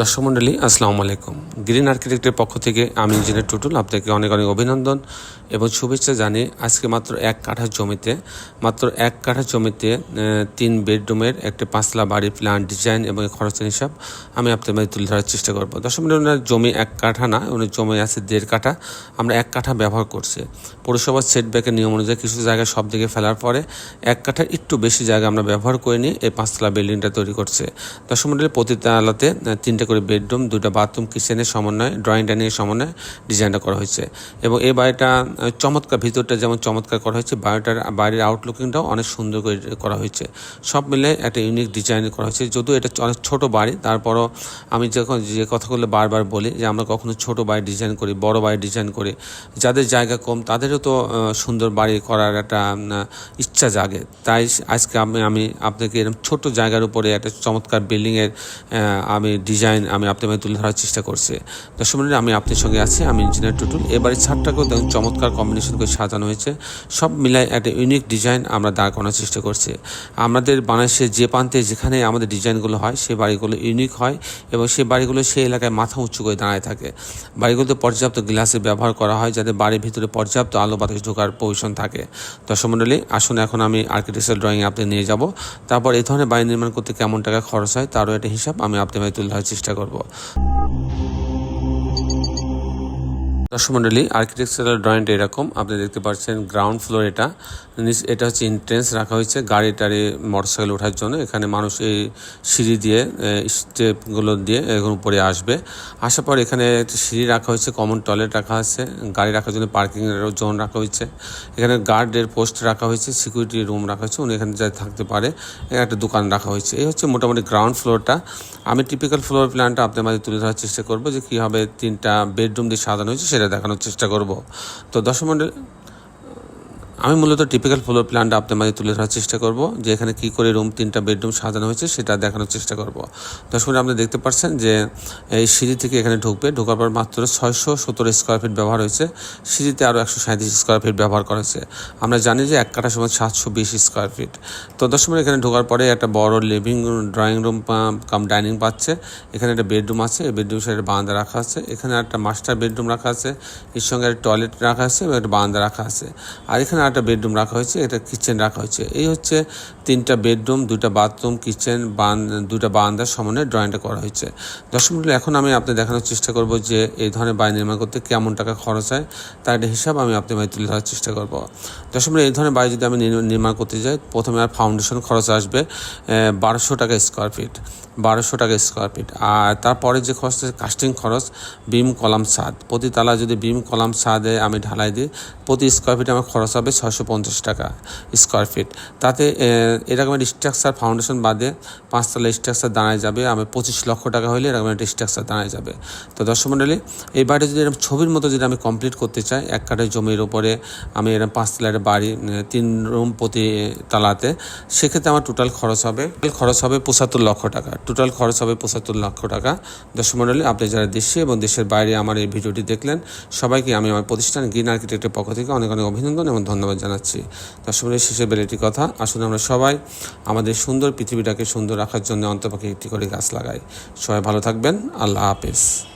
দর্শক মণ্ডলী আসসালামু আলাইকুম। গ্রিন আর্কিটেক্টের পক্ষ থেকে আমি ইঞ্জিনিয়ার টুটুল আপনাকে অনেক অনেক অভিনন্দন এবং শুভেচ্ছা জানি আজকে মাত্র এক কাঠা জমিতে মাত্র এক কাঠা জমিতে তিন বেডরুমের একটি পাঁচলা বাড়ির প্ল্যান ডিজাইন এবং খরচের হিসাব আমি আপনাদের মাঝে তুলে ধরার চেষ্টা করব। দর্শক মণ্ডলী ওনার জমি এক কাঠা না ওনার জমি আছে দেড় কাঠা। আমরা এক কাঠা ব্যবহার করছি। পৌরসভার সেটব্যাকের নিয়ম অনুযায়ী কিছু জায়গায় সব দিকে ফেলার পরে এক কাঠার একটু বেশি জায়গা আমরা ব্যবহার করে নিয়ে এই পাঁচতলা বিল্ডিংটা তৈরি করছে। দর্শক মণ্ডলী প্রতি তালাতে আহ, তিনটা করে বেডরুম দুটো বাথরুম, কিচেনের সমন্বয়ে ড্রয়িং ডাইনিংয়ের সমন্বয়ে ডিজাইনটা করা হয়েছে। এবং এই বাড়িটা চমৎকার ভিতরটা যেমন চমৎকার করা হয়েছে, বাড়িটার বাইরের আউটলুকিংটাও অনেক সুন্দর করে করা হয়েছে। সব মিলে একটা ইউনিক ডিজাইন করা হয়েছে। যদিও এটা অনেক ছোটো বাড়ি, তারপরও আমি যখন যে কথাগুলো বারবার বলি যে আমরা কখনো ছোট বাড়ি ডিজাইন করি, বড় বাড়ি ডিজাইন করি, যাদের জায়গা কম, তাদেরও তো সুন্দর বাড়ি করার একটা ইচ্ছা জাগে। তাই আজকে আমি আমি আপনাকে এরকম ছোট জায়গার উপরে একটা চমৎকার বিল্ডিংয়ের আমি ডিজাইন আমি আপনার তুলে ধরার চেষ্টা করছি। দর্শক মণ্ডলী, আমি আপনার সঙ্গে আছি আমি ইঞ্জিনিয়ার টুটুল। এবারে ছাদটাকেও দেখুন চমৎকার কম্বিনেশন করে সাজানো হয়েছে। সব মিলায় একটা ইউনিক ডিজাইন আমরা দাঁড় করানোর চেষ্টা করছি। আমাদের বাংলাদেশের যে প্রান্তে যেখানে আমাদের ডিজাইনগুলো হয় সেই বাড়িগুলো ইউনিক হয় এবং সেই বাড়িগুলো সেই এলাকায় মাথা উঁচু করে দাঁড়ায় থাকে। বাড়িগুলোতে পর্যাপ্ত গ্লাসের ব্যবহার করা হয় যাতে বাড়ির ভিতরে পর্যাপ্ত আলো বাতাস ঢোকার পজিশন থাকে। দর্শক মণ্ডলী আসুন এখন আমি আর্কিটেকচার ড্রয়িং আপনি নিয়ে যাব। তারপর এই ধরনের বাড়ি নির্মাণ করতে কেমন টাকা খরচ হয় তারও একটা হিসাব আমি আপনার মাঝে তুলে ধরার চেষ্টা করব। দর্শক মণ্ডলী আর্কিটেকচারাল ড্রয়িংটা এরকম। আপনি দেখতে পাচ্ছেন গ্রাউন্ড ফ্লোর এটা। এটা হচ্ছে ইন্ট্রেন্স রাখা হয়েছে গাড়ি টাড়ি মোটরসাইকেল ওঠার জন্য। এখানে মানুষ এই সিঁড়ি দিয়ে স্টেপগুলো দিয়ে এখন উপরে আসবে। আসার পর এখানে একটা সিঁড়ি রাখা হয়েছে কমন টয়লেট রাখা আছে। গাড়ি রাখার জন্য পার্কিংয়ের জোন রাখা হয়েছে। এখানে গার্ডের পোস্ট রাখা হয়েছে সিকিউরিটি রুম রাখা হয়েছে। উনি এখানে যাই থাকতে পারে একটা দোকান রাখা হয়েছে। এই হচ্ছে মোটামুটি গ্রাউন্ড ফ্লোরটা আমি টিপিক্যাল ফ্লোর প্ল্যানটা আপনার মাঝে তুলে ধরার চেষ্টা করব যে কীভাবে তিনটা বেডরুম দিয়ে সাজানো হয়েছে সেটা দেখানোর চেষ্টা করব। তো দর্শক আমি মূলত টিপিক্যাল ফ্লোর প্ল্যানটা আপনার মাঝে তুলে ধরার চেষ্টা করব, যে এখানে কী করে রুম তিনটা বেডরুম সাজানো হয়েছে সেটা দেখানোর চেষ্টা করব। দর্শক আপনি দেখতে পাচ্ছেন যে এই সিঁড়ি থেকে এখানে ঢুকবে, ঢোকার পর মাত্র ছয়শো সত্তর স্কোয়ার ফিট ব্যবহার হয়েছে। সিঁড়িতে আরও একশো সাঁত্রিশ স্কোয়ার ফিট ব্যবহার করা হয়েছে। আমরা জানি যে এক কাঠা সময় সাতশো বিশ স্কোয়ার ফিট তো দর্শক এখানে ঢোকার পরে একটা বড় living drawing room cum dining পাচ্ছে। এখানে একটা বেডরুম আছে, এই বেডরুম সাইডে বারান্দা রাখা আছে। এখানে একটা মাস্টার বেডরুম রাখা আছে। এর সঙ্গে একটা টয়লেট রাখা আছে এবং একটা বারান্দা রাখা আছে। আর এখানে একটা বেডরুম রাখা হয়েছে এটা কিচেন রাখা হয়েছে। এই হচ্ছে তিনটা বেডরুম দুইটা বাথরুম কিচেন বান দুইটা বারান্দার সমন্বয়ে ড্রয়িংটা করা হয়েছে। দর্শক মণ্ডলী, এখন আমি আপনাদের দেখানোর চেষ্টা করব যে এই ধরনের বাড়ি নির্মাণ করতে কেমন টাকা খরচ হয় তার একটা হিসাব আমি আপনাদের মাঝে তুলে ধরার চেষ্টা করব। দর্শক মণ্ডলী, এই ধরনের বাড়ি যদি আমি নির্মা- নির্মাণ করতে যাই প্রথমে আর ফাউন্ডেশন খরচ আসবে বারোশো টাকা স্কোয়ার ফিট বারোশো টাকা স্কোয়ার ফিট আর তারপরে যে খরচ কাস্টিং খরচ বিম কলাম ছাদ। প্রতি তালা যদি বিম কলাম ছাদে আমি ঢালাই দিই প্রতি স্কোয়ার ফিটে আমার খরচ হবে ছয়শো পঞ্চাশ টাকা স্কোয়ার ফিট তাতে আহ, এরকম একটা স্ট্রাকচার ফাউন্ডেশন বাদে পাঁচতলা স্ট্রাকচার দাঁড়ায় যাবে। আমি পঁচিশ লক্ষ টাকা হলে এরকম একটা স্ট্রাকচার দাঁড়ায় যাবে। তো দর্শক মণ্ডলী এই বাড়িটা যদি এরকম ছবির মতো যদি আমি কমপ্লিট করতে চাই এক কাঠের জমির উপরে আমি এরকম পাঁচতলা একটা বাড়ি তিন রুম প্রতি তালাতে সেক্ষেত্রে আমার টোটাল খরচ হবে খরচ হবে পঁচাত্তর লক্ষ টাকা। টোটাল খরচ হবে পঁচাত্তর লক্ষ টাকা। দর্শক মণ্ডলী আপনি যারা দেশে এবং দেশের বাইরে আমার এই ভিডিওটি দেখলেন সবাইকে আমি আমার প্রতিষ্ঠান গ্রিন আর্কিটেক্টের পক্ষ থেকে অনেক অনেক অভিনন্দন এবং ধন্যবাদ। জানাচ্ছি। দর্শক শেষে একটি কথা। আসলে আমরা সবাই আমাদের সুন্দর পৃথিবীটাকে সুন্দর রাখার জন্য অন্তপক্ষে একটি করে গাছ লাগাই। সবাই ভালো থাকবেন। আল্লাহ হাফেজ।